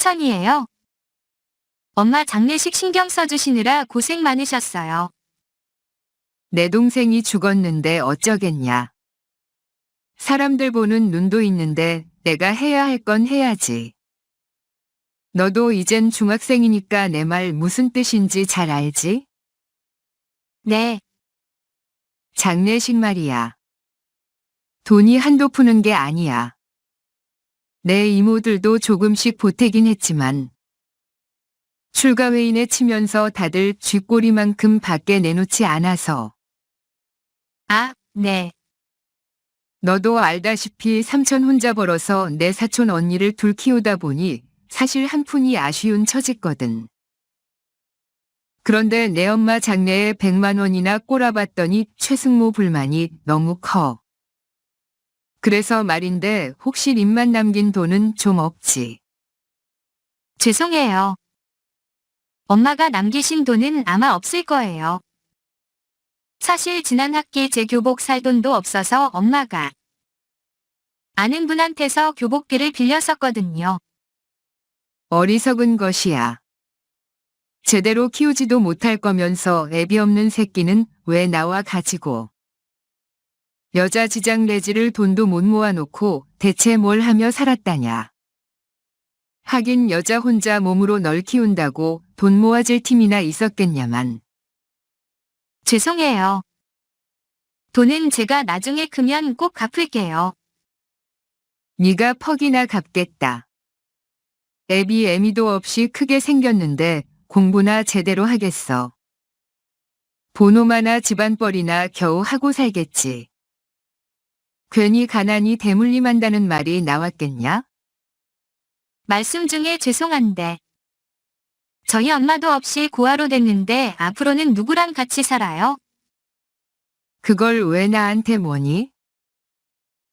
삼천이에요. 엄마 장례식 신경 써주시느라 고생 많으셨어요. 내 동생이 죽었는데 어쩌겠냐. 사람들 보는 눈도 있는데 내가 해야 할 건 해야지. 너도 이젠 중학생이니까 내 말 무슨 뜻인지 잘 알지? 네, 장례식 말이야. 돈이 한도 푸는 게 아니야. 내 이모들도 조금씩 보태긴 했지만 출가 회인에 치면서 다들 쥐꼬리만큼 밖에 내놓지 않아서 아, 네. 너도 알다시피 삼촌 혼자 벌어서 내 사촌 언니를 둘 키우다 보니 사실 한 푼이 아쉬운 처지거든. 그런데 내 엄마 장례에 100만 원이나 꼬라봤더니 최승모 불만이 너무 커. 그래서 말인데 혹시 입만 남긴 돈은 좀 없지. 죄송해요. 엄마가 남기신 돈은 아마 없을 거예요. 사실 지난 학기 제 교복 살 돈도 없어서 엄마가 아는 분한테서 교복비를 빌렸었거든요. 어리석은 것이야. 제대로 키우지도 못할 거면서 애비 없는 새끼는 왜 나와 가지고. 여자 지장 내지를 돈도 못 모아놓고 대체 뭘 하며 살았다냐. 하긴 여자 혼자 몸으로 널 키운다고 돈 모아질 팀이나 있었겠냐만. 죄송해요. 돈은 제가 나중에 크면 꼭 갚을게요. 네가 퍽이나 갚겠다. 애비 애미도 없이 크게 생겼는데 공부나 제대로 하겠어. 본호마나 집안벌이나 겨우 하고 살겠지. 괜히 가난이 대물림한다는 말이 나왔겠냐? 말씀 중에 죄송한데. 저희 엄마도 없이 고아로 됐는데 앞으로는 누구랑 같이 살아요? 그걸 왜 나한테 뭐니?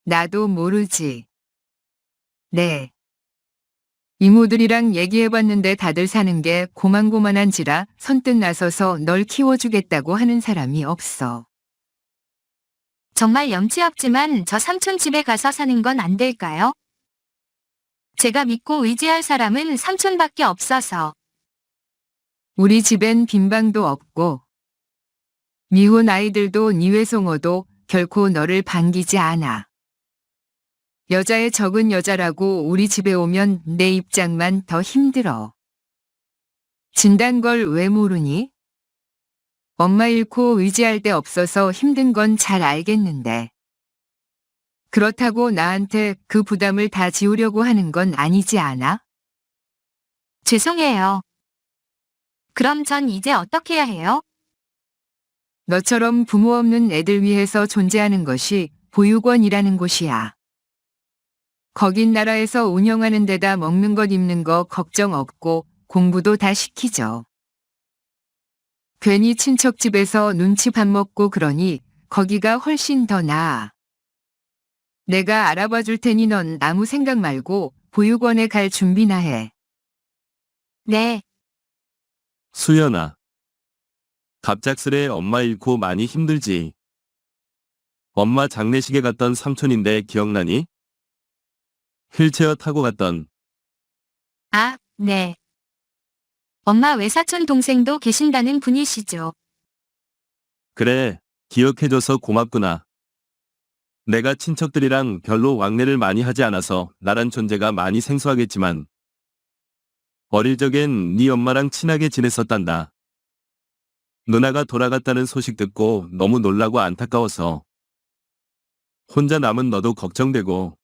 나도 모르지. 네. 이모들이랑 얘기해봤는데 다들 사는 게 고만고만한지라 선뜻 나서서 널 키워주겠다고 하는 사람이 없어. 정말 염치 없지만 저 삼촌 집에 가서 사는 건 안 될까요? 제가 믿고 의지할 사람은 삼촌밖에 없어서. 우리 집엔 빈방도 없고 미혼 아이들도 니 외송어도 결코 너를 반기지 않아. 여자의 적은 여자라고 우리 집에 오면 내 입장만 더 힘들어. 진단 걸 왜 모르니? 엄마 잃고 의지할 데 없어서 힘든 건 잘 알겠는데. 그렇다고 나한테 그 부담을 다 지우려고 하는 건 아니지 않아? 죄송해요. 그럼 전 이제 어떻게 해야 해요? 너처럼 부모 없는 애들 위해서 존재하는 것이 보육원이라는 곳이야. 거긴 나라에서 운영하는 데다 먹는 것 입는 거 걱정 없고 공부도 다 시키죠. 괜히 친척 집에서 눈치 밥 먹고 그러니 거기가 훨씬 더 나아. 내가 알아봐 줄 테니 넌 아무 생각 말고 보육원에 갈 준비나 해. 네, 수연아. 갑작스레 엄마 잃고 많이 힘들지. 엄마 장례식에 갔던 삼촌인데 기억나니? 휠체어 타고 갔던 아, 네. 엄마 외사촌 동생도 계신다는 분이시죠. 그래 기억해줘서 고맙구나. 내가 친척들이랑 별로 왕래를 많이 하지 않아서 나란 존재가 많이 생소하겠지만 어릴 적엔 네 엄마랑 친하게 지냈었단다. 누나가 돌아갔다는 소식 듣고 너무 놀라고 안타까워서 혼자 남은 너도 걱정되고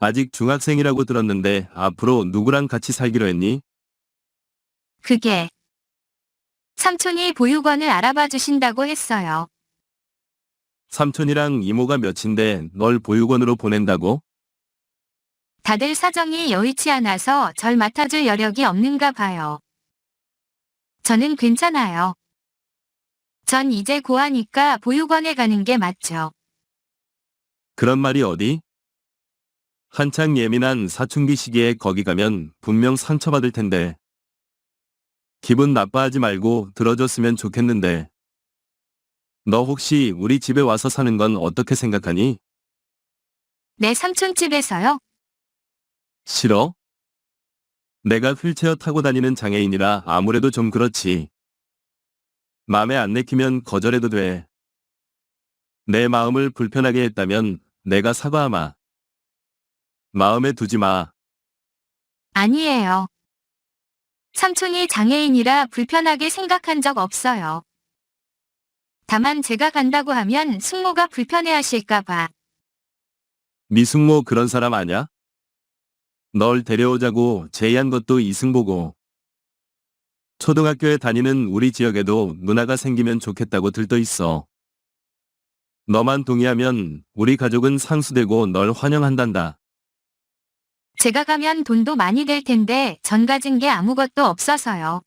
아직 중학생이라고 들었는데 앞으로 누구랑 같이 살기로 했니? 그게 삼촌이 보육원을 알아봐 주신다고 했어요. 삼촌이랑 이모가 몇인데 널 보육원으로 보낸다고? 다들 사정이 여의치 않아서 절 맡아줄 여력이 없는가 봐요. 저는 괜찮아요. 전 이제 고아니까 보육원에 가는 게 맞죠. 그런 말이 어디? 한창 예민한 사춘기 시기에 거기 가면 분명 상처받을 텐데. 기분 나빠하지 말고 들어줬으면 좋겠는데. 너 혹시 우리 집에 와서 사는 건 어떻게 생각하니? 내 삼촌 집에서요? 싫어? 내가 휠체어 타고 다니는 장애인이라 아무래도 좀 그렇지. 맘에 안 내키면 거절해도 돼. 내 마음을 불편하게 했다면 내가 사과하마. 마음에 두지 마. 아니에요. 삼촌이 장애인이라 불편하게 생각한 적 없어요. 다만 제가 간다고 하면 숙모가 불편해하실까봐. 미숙모 그런 사람 아냐? 널 데려오자고 제의한 것도 이승보고. 초등학교에 다니는 우리 지역에도 누나가 생기면 좋겠다고 들떠 있어. 너만 동의하면 우리 가족은 상수되고 널 환영한단다. 제가 가면 돈도 많이 될 텐데 전 가진 게 아무것도 없어서요.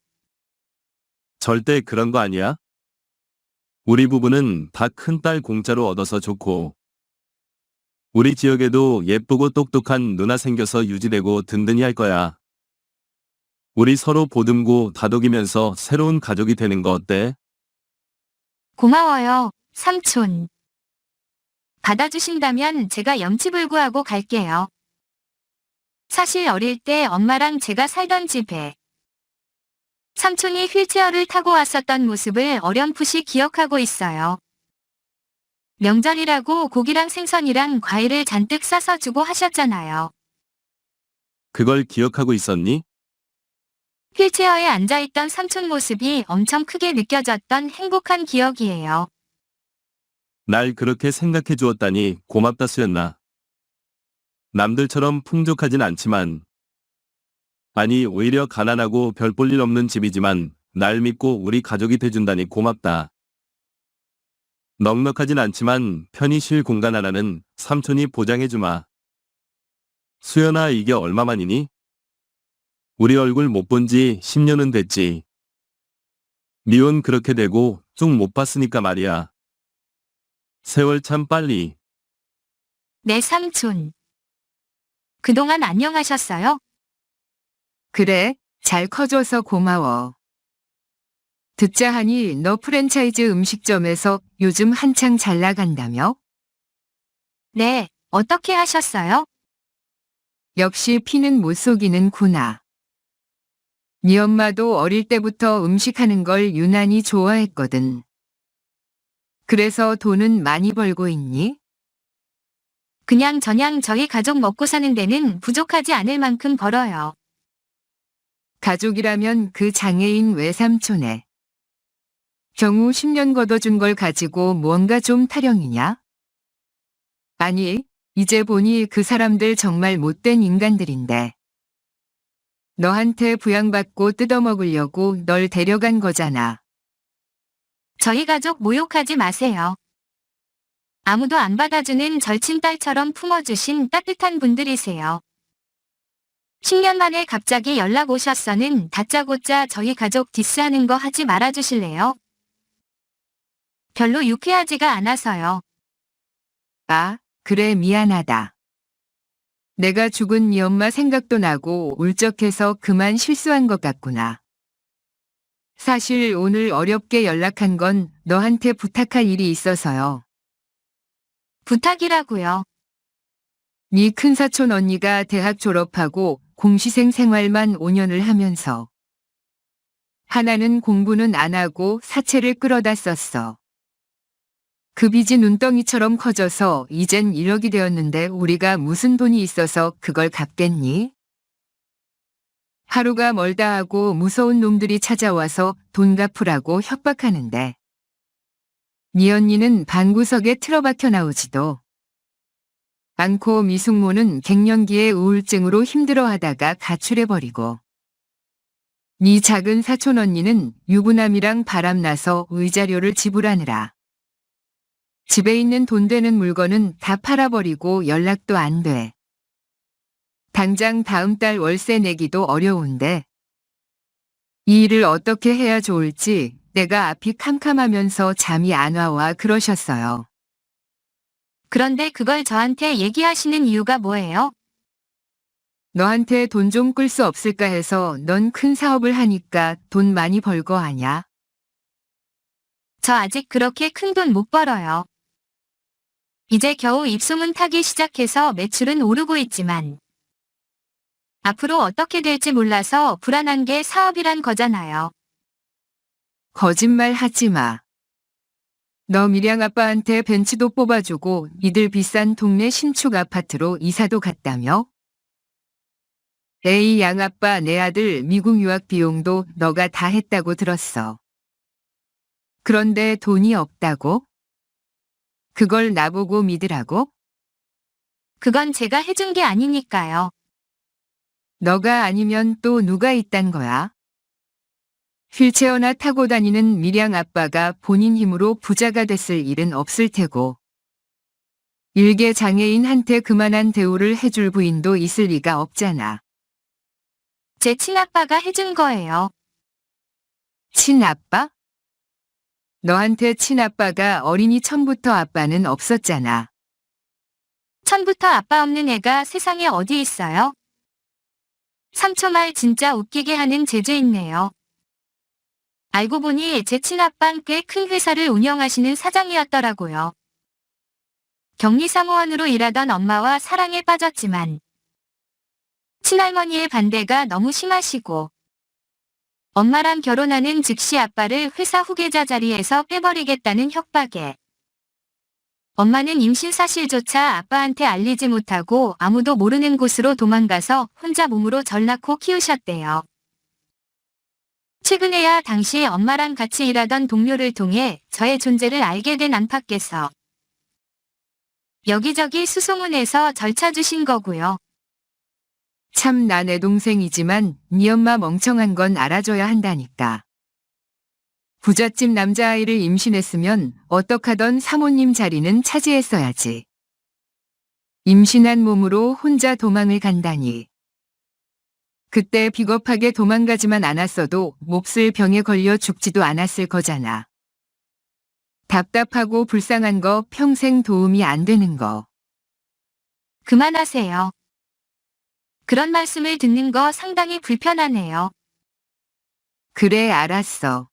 절대 그런 거 아니야? 우리 부부는 다 큰딸 공짜로 얻어서 좋고, 우리 지역에도 예쁘고 똑똑한 누나 생겨서 유지되고 든든히 할 거야. 우리 서로 보듬고 다독이면서 새로운 가족이 되는 거 어때? 고마워요, 삼촌. 받아주신다면 제가 염치불구하고 갈게요. 사실 어릴 때 엄마랑 제가 살던 집에 삼촌이 휠체어를 타고 왔었던 모습을 어렴풋이 기억하고 있어요. 명절이라고 고기랑 생선이랑 과일을 잔뜩 싸서 주고 하셨잖아요. 그걸 기억하고 있었니? 휠체어에 앉아있던 삼촌 모습이 엄청 크게 느껴졌던 행복한 기억이에요. 날 그렇게 생각해 주었다니 고맙다 수였나. 남들처럼 풍족하진 않지만, 아니 오히려 가난하고 별 볼 일 없는 집이지만 날 믿고 우리 가족이 돼준다니 고맙다. 넉넉하진 않지만 편히 쉴 공간 하나는 삼촌이 보장해주마. 수연아 이게 얼마만이니? 우리 얼굴 못 본 지 10년은 됐지. 미혼 그렇게 되고 쭉 못 봤으니까 말이야. 세월 참 빨리. 네, 삼촌. 그동안 안녕하셨어요? 그래, 잘 커줘서 고마워. 듣자 하니 너 프랜차이즈 음식점에서 요즘 한창 잘 나간다며? 네, 어떻게 하셨어요? 역시 피는 못 속이는 구나. 네 엄마도 어릴 때부터 음식하는 걸 유난히 좋아했거든. 그래서 돈은 많이 벌고 있니? 그냥 저냥 저희 가족 먹고 사는 데는 부족하지 않을 만큼 벌어요. 가족이라면 그 장애인 외삼촌에. 경우 10년 걷어준 걸 가지고 뭔가 좀 타령이냐? 아니, 이제 보니 그 사람들 정말 못된 인간들인데. 너한테 부양받고 뜯어먹으려고 널 데려간 거잖아. 저희 가족 모욕하지 마세요. 아무도 안 받아주는 절친 딸처럼 품어주신 따뜻한 분들이세요. 10년 만에 갑자기 연락 오셨어는 다짜고짜 저희 가족 디스하는 거 하지 말아주실래요? 별로 유쾌하지가 않아서요. 아, 그래 미안하다. 내가 죽은 네 엄마 생각도 나고 울적해서 그만 실수한 것 같구나. 사실 오늘 어렵게 연락한 건 너한테 부탁할 일이 있어서요. 부탁이라고요. 네 큰사촌 언니가 대학 졸업하고 공시생 생활만 5년을 하면서 하나는 공부는 안 하고 사채를 끌어다 썼어. 그 빚이 눈덩이처럼 커져서 이젠 1억이 되었는데 우리가 무슨 돈이 있어서 그걸 갚겠니? 하루가 멀다 하고 무서운 놈들이 찾아와서 돈 갚으라고 협박하는데 네 언니는 방구석에 틀어박혀 나오지도 않고 미숙모는 갱년기의 우울증으로 힘들어하다가 가출해버리고 네 작은 사촌 언니는 유부남이랑 바람나서 의자료를 지불하느라 집에 있는 돈 되는 물건은 다 팔아버리고 연락도 안 돼. 당장 다음 달 월세 내기도 어려운데 이 일을 어떻게 해야 좋을지 내가 앞이 캄캄하면서 잠이 안 와와 그러셨어요. 그런데 그걸 저한테 얘기하시는 이유가 뭐예요? 너한테 돈 좀 끌 수 없을까 해서 넌 큰 사업을 하니까 돈 많이 벌 거 아냐? 저 아직 그렇게 큰 돈 못 벌어요. 이제 겨우 입소문 타기 시작해서 매출은 오르고 있지만 앞으로 어떻게 될지 몰라서 불안한 게 사업이란 거잖아요. 거짓말 하지 마. 너 미량 아빠한테 벤츠도 뽑아주고 이들 비싼 동네 신축 아파트로 이사도 갔다며? 에이 양아빠 내 아들 미국 유학 비용도 너가 다 했다고 들었어. 그런데 돈이 없다고? 그걸 나보고 믿으라고? 그건 제가 해준 게 아니니까요. 너가 아니면 또 누가 있단 거야? 휠체어나 타고 다니는 미량 아빠가 본인 힘으로 부자가 됐을 일은 없을 테고. 일개 장애인한테 그만한 대우를 해줄 부인도 있을 리가 없잖아. 제 친아빠가 해준 거예요. 친아빠? 너한테 친아빠가 어린이 처음부터 아빠는 없었잖아. 처음부터 아빠 없는 애가 세상에 어디 있어요? 3초 말 진짜 웃기게 하는 재주 있네요. 알고 보니 제 친아빠는 꽤큰 회사를 운영하시는 사장이었더라고요. 격리사무원으로 일하던 엄마와 사랑에 빠졌지만 친할머니의 반대가 너무 심하시고 엄마랑 결혼하는 즉시 아빠를 회사 후계자 자리에서 빼버리겠다는 협박에 엄마는 임신 사실조차 아빠한테 알리지 못하고 아무도 모르는 곳으로 도망가서 혼자 몸으로 절 낳고 키우셨대요. 최근에야 당시 엄마랑 같이 일하던 동료를 통해 저의 존재를 알게 된 안팎에서 여기저기 수소문해서 절 찾으신 거고요. 참 나 내 동생이지만 네 엄마 멍청한 건 알아줘야 한다니까. 부잣집 남자아이를 임신했으면 어떡하던 사모님 자리는 차지했어야지. 임신한 몸으로 혼자 도망을 간다니. 그때 비겁하게 도망가지만 않았어도 몹쓸 병에 걸려 죽지도 않았을 거잖아. 답답하고 불쌍한 거 평생 도움이 안 되는 거. 그만하세요. 그런 말씀을 듣는 거 상당히 불편하네요. 그래, 알았어.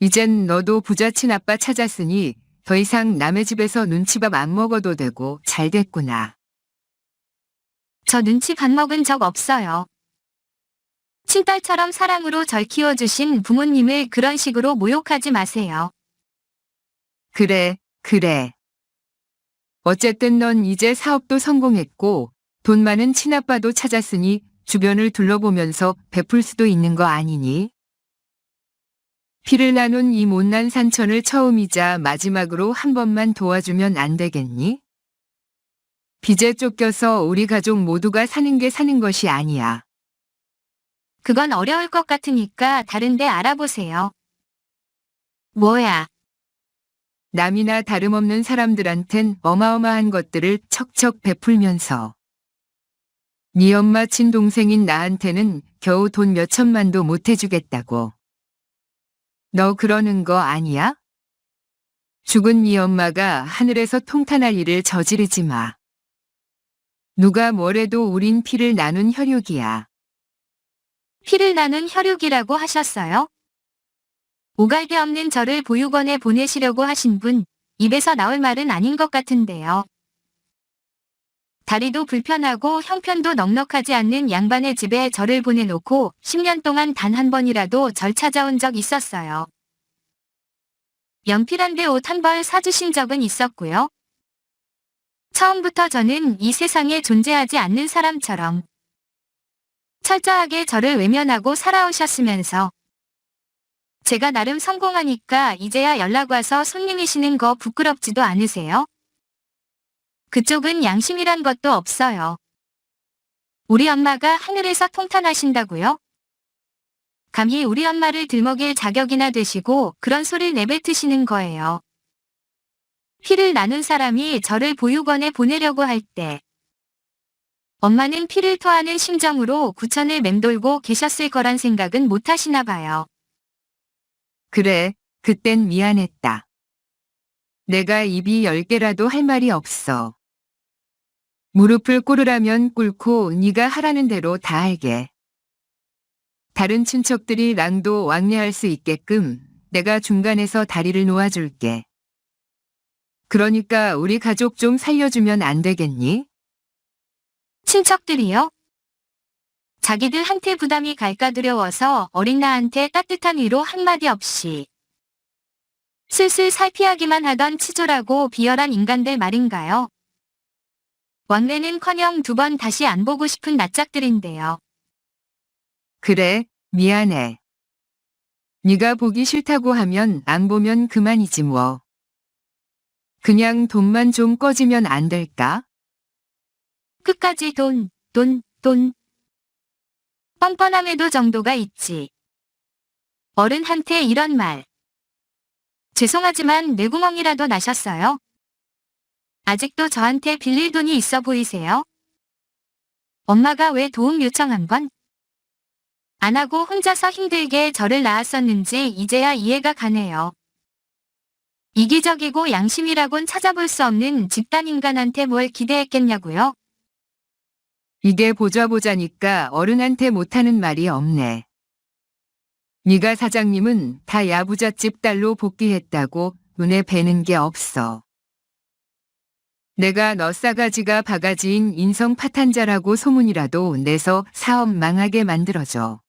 이젠 너도 부자친 아빠 찾았으니 더 이상 남의 집에서 눈치밥 안 먹어도 되고 잘 됐구나. 저 눈치 밥 먹은 적 없어요. 친딸처럼 사랑으로 절 키워주신 부모님을 그런 식으로 모욕하지 마세요. 그래, 그래. 어쨌든 넌 이제 사업도 성공했고 돈 많은 친아빠도 찾았으니 주변을 둘러보면서 베풀 수도 있는 거 아니니? 피를 나눈 이 못난 산천을 처음이자 마지막으로 한 번만 도와주면 안 되겠니? 빚에 쫓겨서 우리 가족 모두가 사는 게 사는 것이 아니야. 그건 어려울 것 같으니까 다른데 알아보세요. 뭐야, 남이나 다름없는 사람들한텐 어마어마한 것들을 척척 베풀면서 네 엄마 친동생인 나한테는 겨우 돈 몇 천만도 못 해주겠다고. 너 그러는 거 아니야? 죽은 네 엄마가 하늘에서 통탄할 일을 저지르지 마. 누가 뭐래도 우린 피를 나눈 혈육이야. 피를 나눈 혈육이라고 하셨어요? 오갈데 없는 저를 보육원에 보내시려고 하신 분, 입에서 나올 말은 아닌 것 같은데요. 다리도 불편하고 형편도 넉넉하지 않는 양반의 집에 저를 보내놓고 10년 동안 단 한 번이라도 절 찾아온 적 있었어요. 연필한데 옷한 벌 사주신 적은 있었고요. 처음부터 저는 이 세상에 존재하지 않는 사람처럼 철저하게 저를 외면하고 살아오셨으면서 제가 나름 성공하니까 이제야 연락 와서 손님이시는 거 부끄럽지도 않으세요? 그쪽은 양심이란 것도 없어요. 우리 엄마가 하늘에서 통탄하신다고요? 감히 우리 엄마를 들먹일 자격이나 되시고 그런 소리를 내뱉으시는 거예요. 피를 나눈 사람이 저를 보육원에 보내려고 할 때 엄마는 피를 토하는 심정으로 구천을 맴돌고 계셨을 거란 생각은 못 하시나 봐요. 그래, 그땐 미안했다. 내가 입이 열 개라도 할 말이 없어. 무릎을 꿇으라면 꿇고 네가 하라는 대로 다 할게. 다른 친척들이 랑도 왕래할 수 있게끔 내가 중간에서 다리를 놓아줄게. 그러니까 우리 가족 좀 살려주면 안 되겠니? 친척들이요? 자기들한테 부담이 갈까 두려워서 어린 나한테 따뜻한 위로 한마디 없이 슬슬 살피하기만 하던 치졸하고 비열한 인간들 말인가요? 왕래는커녕 두 번 다시 안 보고 싶은 낯짝들인데요. 그래, 미안해. 네가 보기 싫다고 하면 안 보면 그만이지 뭐. 그냥 돈만 좀 꺼지면 안 될까? 끝까지 돈, 돈, 돈. 뻔뻔함에도 정도가 있지. 어른한테 이런 말. 죄송하지만 뇌구멍이라도 나셨어요? 아직도 저한테 빌릴 돈이 있어 보이세요? 엄마가 왜 도움 요청한 건? 안 하고 혼자서 힘들게 저를 낳았었는지 이제야 이해가 가네요. 이기적이고 양심이라곤 찾아볼 수 없는 집단 인간한테 뭘 기대했겠냐고요? 이게 보자 보자니까 어른한테 못하는 말이 없네. 네가 사장님은 다 야부잣집 딸로 복귀했다고 눈에 뵈는 게 없어. 내가 너 싸가지가 바가지인 인성 파탄자라고 소문이라도 내서 사업 망하게 만들어줘.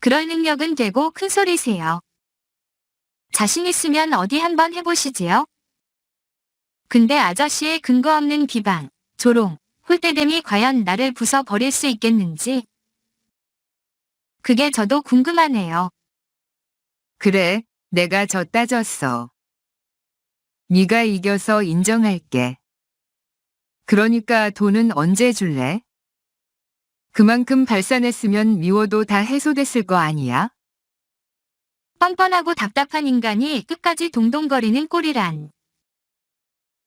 그럴 능력은 되고 큰 소리세요. 자신 있으면 어디 한번 해보시지요? 근데 아저씨의 근거 없는 비방, 조롱, 홀대됨이 과연 나를 부숴 버릴 수 있겠는지? 그게 저도 궁금하네요. 그래, 내가 저 따졌어. 네가 이겨서 인정할게. 그러니까 돈은 언제 줄래? 그만큼 발산했으면 미워도 다 해소됐을 거 아니야? 뻔뻔하고 답답한 인간이 끝까지 동동거리는 꼴이란.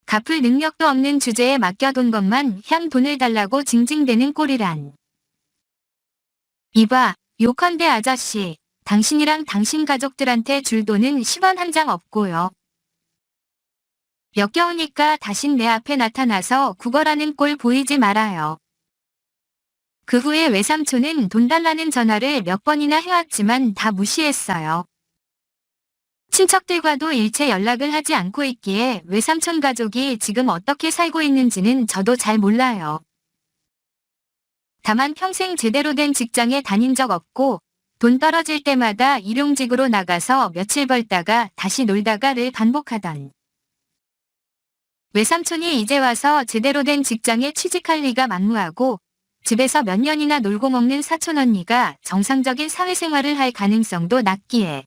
갚을 능력도 없는 주제에 맡겨둔 것만 향 돈을 달라고 징징대는 꼴이란. 이봐, 요컨대 아저씨, 당신이랑 당신 가족들한테 줄 돈은 10원 한 장 없고요. 역겨우니까 다신 내 앞에 나타나서 구걸하는 꼴 보이지 말아요. 그 후에 외삼촌은 돈 달라는 전화를 몇 번이나 해왔지만 다 무시했어요. 친척들과도 일체 연락을 하지 않고 있기에 외삼촌 가족이 지금 어떻게 살고 있는지는 저도 잘 몰라요. 다만 평생 제대로 된 직장에 다닌 적 없고 돈 떨어질 때마다 일용직으로 나가서 며칠 벌다가 다시 놀다가를 반복하던. 외삼촌이 이제 와서 제대로 된 직장에 취직할 리가 만무하고 집에서 몇 년이나 놀고 먹는 사촌 언니가 정상적인 사회생활을 할 가능성도 낮기에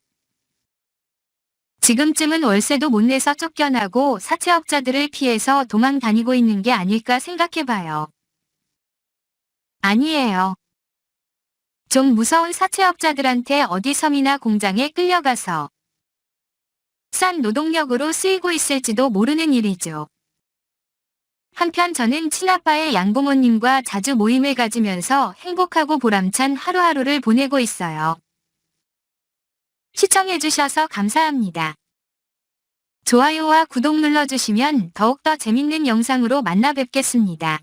지금쯤은 월세도 못 내서 쫓겨나고 사채업자들을 피해서 도망 다니고 있는 게 아닐까 생각해봐요. 아니에요. 좀 무서운 사채업자들한테 어디 섬이나 공장에 끌려가서 싼 노동력으로 쓰이고 있을지도 모르는 일이죠. 한편 저는 친아빠의 양부모님과 자주 모임을 가지면서 행복하고 보람찬 하루하루를 보내고 있어요. 시청해주셔서 감사합니다. 좋아요와 구독 눌러주시면 더욱더 재밌는 영상으로 만나 뵙겠습니다.